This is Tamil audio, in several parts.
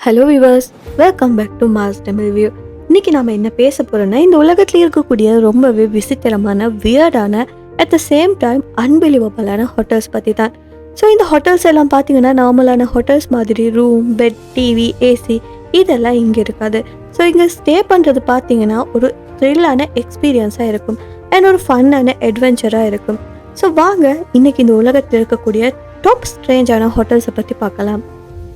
Hello viewers welcome back to mass Tamil view இன்றைக்கி நம்ம என்ன பேச போகிறோன்னா இந்த உலகத்துலேயே இருக்கக்கூடிய ரொம்பவே விசித்திரமான வியர்டான அட் த சேம் டைம் அன்பிலீவபிளான ஹோட்டல்ஸ் பற்றி தான் ஸோ இந்த ஹோட்டல்ஸ் எல்லாம் பார்த்தீங்கன்னா நார்மலான ஹோட்டல்ஸ் மாதிரி ரூம் பெட் டிவி ஏசி இதெல்லாம் இங்கே இருக்காது. ஸோ இங்கே ஸ்டே பண்ணுறது பார்த்தீங்கன்னா ஒரு த்ரில்லான எக்ஸ்பீரியன்ஸாக இருக்கும். அண்ட் ஒரு ஃபன்னான அட்வென்ச்சராக இருக்கும். ஸோ வாங்க இன்னைக்கு இந்த உலகத்தில் இருக்கக்கூடிய டாப் ஸ்ட்ரேஞ்சான ஹோட்டல்ஸை பற்றி பார்க்கலாம்.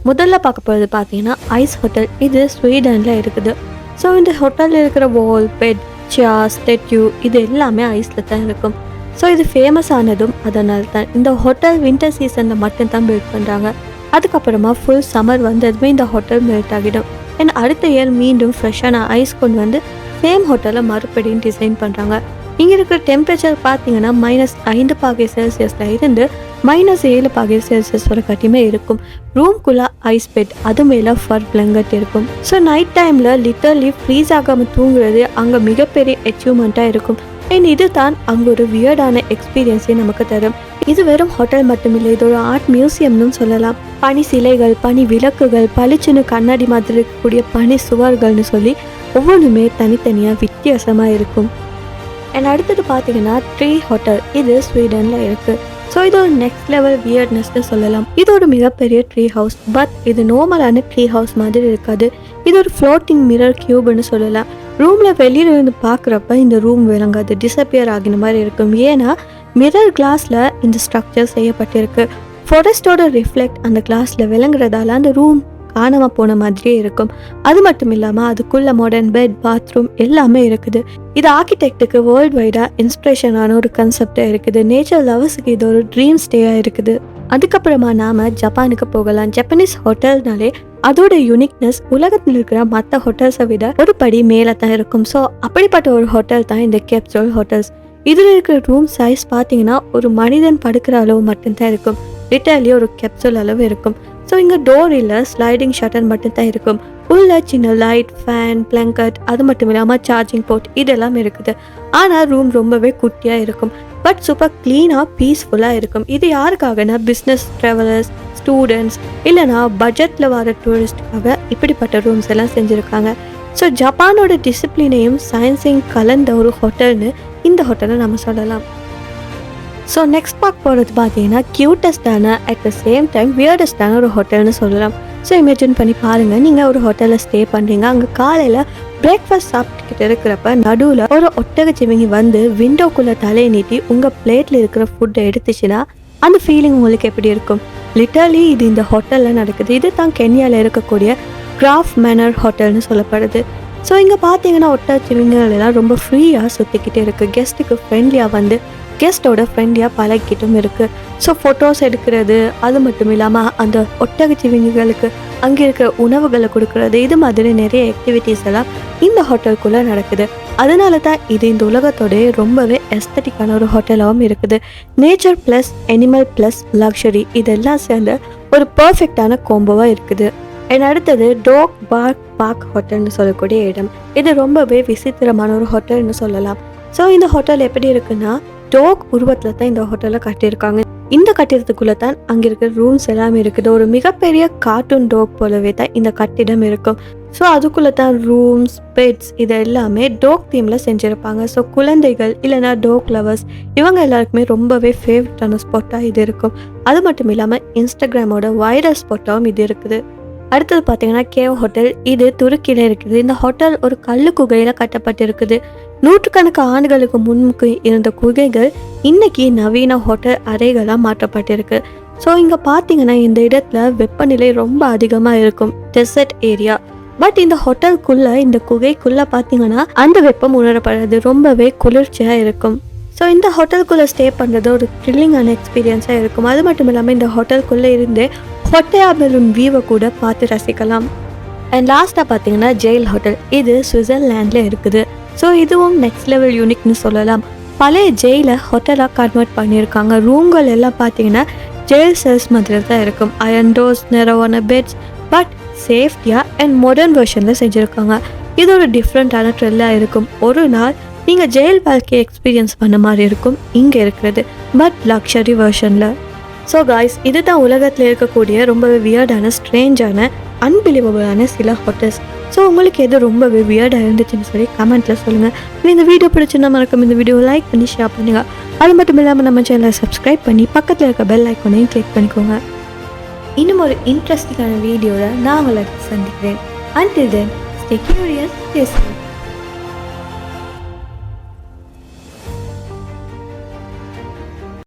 முதல்ல பார்க்க போகிறது பார்த்தீங்கன்னா ஐஸ் ஹோட்டல். இது ஸ்வீடனில் இருக்குது. ஸோ இந்த ஹோட்டலில் இருக்கிற வால் பெட் சேர் ஸ்டெட்யூ இது எல்லாமே ஐஸில் தான் இருக்கும். ஸோ இது ஃபேமஸ் ஆனதும் அதனால தான். இந்த ஹோட்டல் வின்டர் சீசனில் மட்டும்தான் பில்ட் பண்ணுறாங்க அதுக்கப்புறமா ஃபுல் சம்மர் வந்ததுமே இந்த ஹோட்டல் மெல்ட் ஆகிடும். அண்ட் அடுத்த இயர் மீண்டும் ஃப்ரெஷ்ஷான ஐஸ் கொண்டு வந்து சேம் ஹோட்டலை மறுபடியும் டிசைன் பண்ணுறாங்க இங்கே இருக்கிற டெம்பரேச்சர் பார்த்தீங்கன்னா மைனஸ் ஐந்து பாகை செல்சியஸில் இருந்து மைனஸ் ஏழு பகை செல்சியஸ் வரைக்காட்டியுமே இருக்கும். ரூம்குள்ளே ஐஸ் பெட் அது மேலே ஃபர் பிளங்கட் இருக்கும். ஸோ நைட் டைமில் லிட்டர்லி ஃப்ரீஸ் ஆகாமல் தூங்குறது அங்கே மிகப்பெரிய அச்சீவ்மெண்ட்டாக இருக்கும். அண்ட் இது தான் அங்கே ஒரு வியர்டான எக்ஸ்பீரியன்ஸே நமக்கு தரும். இது வெறும் ஹோட்டல் மட்டுமில்லை இது ஒரு ஆர்ட் மியூசியம்னு சொல்லலாம். பனி சிலைகள் பனி விளக்குகள் பளிச்சுன்னு கண்ணாடி மாதிரி இருக்கக்கூடிய பனி சுவர்கள்னு சொல்லி ஒவ்வொன்றுமே தனித்தனியாக வித்தியாசமாக இருக்கும். அண்ட் அடுத்தது பார்த்தீங்கன்னா ட்ரீ ஹோட்டல் இது ஸ்வீடனில் இருக்குது ஸோ இது ஒரு நெக்ஸ்ட் லெவல் வியர்ட்னஸ்னு சொல்லலாம். இது ஒரு மிகப்பெரிய ட்ரீ ஹவுஸ் பட் இது நார்மலான ட்ரீ ஹவுஸ் மாதிரி இருக்காது. இது ஒரு ஃப்ளோட்டிங் மிரர் கியூப்னு சொல்லலாம். ரூமில் வெளியில் இருந்து பார்க்குறப்ப இந்த ரூம் விளங்காது டிஸப்பியர் ஆகின மாதிரி இருக்கும். ஏன்னா மிரர் கிளாஸில் இந்த ஸ்ட்ரக்சர் செய்யப்பட்டிருக்கு. ஃபாரஸ்டோட ரிஃப்ளெக்ட் அந்த கிளாஸில் விளங்குறதால அந்த ரூம் காணாம போன மாதிரியே இருக்கும். அது மட்டும் இல்லாமல் அதுக்குள்ள மாடர்ன் பெட் பாத்ரூம் எல்லாமே இருக்குது. இது ஆர்கிடெக்டுக்கு வேர்ல்டு வைடாக இன்ஸ்பிரேஷனான ஒரு கன்செப்டாக இருக்குது. நேச்சர் லவர்ஸுக்கு இது ஒரு ட்ரீம் ஸ்டேயாக இருக்குது. அதுக்கப்புறமா நாம ஜப்பானுக்கு போகலாம். ஜப்பனீஸ் ஹோட்டல்னாலே அதோட யூனிக்னஸ் உலகத்தில் இருக்கிற மற்ற ஹோட்டல்ஸை விட ஒரு படி மேலே தான் இருக்கும். ஸோ அப்படிப்பட்ட ஒரு ஹோட்டல் தான் இந்த கேப்சோல் ஹோட்டல்ஸ் இதில் இருக்கிற ரூம் சைஸ் பார்த்தீங்கன்னா ஒரு மனிதன் படுக்கிற அளவு மட்டும்தான் இருக்கும். லிட்டர்லி ஒரு கேப்சூல் அளவு இருக்கும். ஸோ இங்கே டோர் இல்லை ஸ்லைடிங் ஷட்டர் மட்டும்தான் இருக்கும். உள்ள சின்ன லைட் ஃபேன் பிளாங்கட் அது மட்டும் இல்லாமல் சார்ஜிங் போர்ட் இதெல்லாம் இருக்குது. ஆனால் ரூம் ரொம்பவே குட்டியாக இருக்கும். பட் சூப்பர் க்ளீனாக பீஸ்ஃபுல்லாக இருக்கும். இது யாருக்காகனா பிஸ்னஸ் ட்ராவலர்ஸ் ஸ்டூடெண்ட்ஸ் இல்லைனா பட்ஜெட்டில் வர டூரிஸ்ட்டுக்காக இப்படிப்பட்ட ரூம்ஸ் எல்லாம் செஞ்சுருக்காங்க. ஸோ ஜப்பானோட டிசிப்ளினையும் சயின்ஸையும் கலந்த ஒரு ஹோட்டல்னு இந்த ஹோட்டலை நம்ம சொல்லலாம். ஸோ நெக்ஸ்ட் பார்க்க போகிறது பார்த்தீங்கன்னா க்யூட்டஸ்டான அட் த சேம் டைம் வியர்டஸ்டான ஒரு ஹோட்டல்னு சொல்லலாம். ஸோ இமேஜின் பண்ணி பாருங்கள் நீங்கள் ஒரு ஹோட்டலில் ஸ்டே பண்ணுறீங்க அங்கே காலையில் பிரேக்ஃபாஸ்ட் சாப்பிட்டுக்கிட்டு இருக்கிறப்ப நடுவில் ஒரு ஒட்டகச்சிவிங்கி வந்து விண்டோக்குள்ளே தலையை நீட்டி உங்கள் பிளேட்டில் இருக்கிற ஃபுட்டை எடுத்துச்சுன்னா அந்த ஃபீலிங் உங்களுக்கு எப்படி இருக்கும்? லிட்டர்லி இது இந்த ஹோட்டலில் நடக்குது. இது தான் கென்யாவில் இருக்கக்கூடிய கிராஃப் மேனர் ஹோட்டல்னு சொல்லப்படுது. ஸோ இங்கே பார்த்தீங்கன்னா ஒட்டச்சிவிங்கள் எல்லாம் ரொம்ப ஃப்ரீயாக சுற்றிக்கிட்டே இருக்குது கெஸ்ட்டுக்கு ஃப்ரெண்ட்லியாக வந்து கெஸ்ட்டோட ஃப்ரெண்டியாக பழகிக்கிட்டும் இருக்குது ஸோ ஃபோட்டோஸ் எடுக்கிறது அது மட்டும் இல்லாமல் அந்த ஒட்டகச்சிவிங்களுக்கு அங்கே இருக்கிற உணவுகளை கொடுக்கறது இது மாதிரி நிறைய ஆக்டிவிட்டீஸ் எல்லாம் இந்த ஹோட்டலுக்குள்ளே நடக்குது. அதனால தான் இது இந்த உலகத்தோடைய ரொம்பவே எஸ்தட்டிக்கான ஒரு ஹோட்டலாகவும் இருக்குது. Nature plus animal plus luxury இதெல்லாம் சேர்ந்த ஒரு பர்ஃபெக்டான கோம்போவாக இருக்குது. என் அடுத்தது டோக் பார்க் பார்க் ஹோட்டல்னு சொல்லக்கூடிய இடம். இது ரொம்பவே விசித்திரமான ஒரு ஹோட்டல்னு சொல்லலாம். ஸோ இந்த ஹோட்டல் எப்படி இருக்குன்னா டோக் உருவத்தில் தான் இந்த ஹோட்டலை கட்டியிருக்காங்க. இந்த கட்டிடத்துக்குள்ளே தான் அங்கே இருக்கிற ரூம்ஸ் எல்லாமே இருக்குது. ஒரு மிகப்பெரிய கார்ட்டூன் டோக் போலவே தான் இந்த கட்டிடம் இருக்கும். ஸோ அதுக்குள்ளே தான் ரூம்ஸ் பெட்ஸ் இது எல்லாமே டோக் தீமில் செஞ்சுருப்பாங்க. ஸோ குழந்தைகள் இல்லைனா டோக் லவர்ஸ் இவங்க எல்லாருக்குமே ரொம்பவே ஃபேவரட்டான ஸ்பாட்டாக இது இருக்கும். அது மட்டும் இல்லாமல் இன்ஸ்டாகிராமோட வைரல் ஸ்பாட்டாகவும் இது இருக்குது. அடுத்தது பார்த்தீங்கன்னா கேவ் ஹோட்டல். இது துருக்கியில் இருக்குது. இந்த ஹோட்டல் ஒரு கல்லு குகையில் கட்டப்பட்டிருக்குது. நூற்றுக்கணக்கு ஆண்டுகளுக்கு முன்பு இருந்த குகைகள் இன்னைக்கு நவீன ஹோட்டல் அறைகளாக மாற்றப்பட்டிருக்கு. ஸோ இங்கே பார்த்தீங்கன்னா இந்த இடத்துல வெப்பநிலை ரொம்ப அதிகமாக இருக்கும். டெசர்ட் ஏரியா பட் இந்த ஹோட்டலுக்குள்ள இந்த குகைக்குள்ளே பார்த்தீங்கன்னா அந்த வெப்பம் உணரப்படுறது ரொம்பவே குளிர்ச்சியாக இருக்கும். ஸோ இந்த ஹோட்டலுக்குள்ளே ஸ்டே பண்ணுறது ஒரு த்ரில்லிங்கான எக்ஸ்பீரியன்ஸாக இருக்கும். அது மட்டும் இல்லாமல் இந்த ஹோட்டலுக்குள்ளே இருந்து ஹொட்டையா பெலூன் வியூவை கூட பார்த்து ரசிக்கலாம். அண்ட் லாஸ்ட்டாக பார்த்தீங்கன்னா ஜெயில் ஹோட்டல் இது சுவிட்சர்லேண்டில் இருக்குது. ஸோ இதுவும் நெக்ஸ்ட் லெவல் யூனிக்னு சொல்லலாம். பழைய ஜெயிலை ஹோட்டலாக கன்வெர்ட் பண்ணியிருக்காங்க. ரூம்கள் எல்லாம் பார்த்தீங்கன்னா ஜெயில் செல்ஸ் மாதிரி தான் இருக்கும். அயன் டோர்ஸ் நிறவான பெட்ஸ் பட் சேஃப்டியாக அண்ட் மாடர்ன் வெர்ஷனில் செஞ்சுருக்காங்க. இது ஒரு டிஃப்ரெண்ட்டான ட்ரெல்லாக இருக்கும். ஒரு நாள் நீங்கள் ஜெயில் வாழ்க்கையை எக்ஸ்பீரியன்ஸ் பண்ண மாதிரி இருக்கும். இங்கே இருக்கிறது. பட் லக்ஷரி வெர்ஷனில் ஸோ காய்ஸ் இதுதான் உலகத்தில் இருக்கக்கூடிய ரொம்பவே வியர்டான ஸ்ட்ரேஞ்சான அன்பிலீவபிளான சில ஹோட்டல்ஸ் ஸோ உங்களுக்கு எது ரொம்பவே வியர்டாக இருந்துச்சுன்னு சொல்லி கமெண்ட்டில் சொல்லுங்கள் இந்த வீடியோ பிடிச்சிருந்தா மறக்காம இந்த வீடியோ லைக் பண்ணி ஷேர் பண்ணுங்கள் அது மட்டும் இல்லாமல் நம்ம சேனலை சப்ஸ்கிரைப் பண்ணி பக்கத்தில் இருக்க பெல் ஐக்கோனையும் கிளிக் பண்ணிக்கோங்க. இன்னும் ஒரு இன்ட்ரெஸ்டிங்கான வீடியோவில் நான் உங்களை சந்திக்கிறேன். Until then stay curious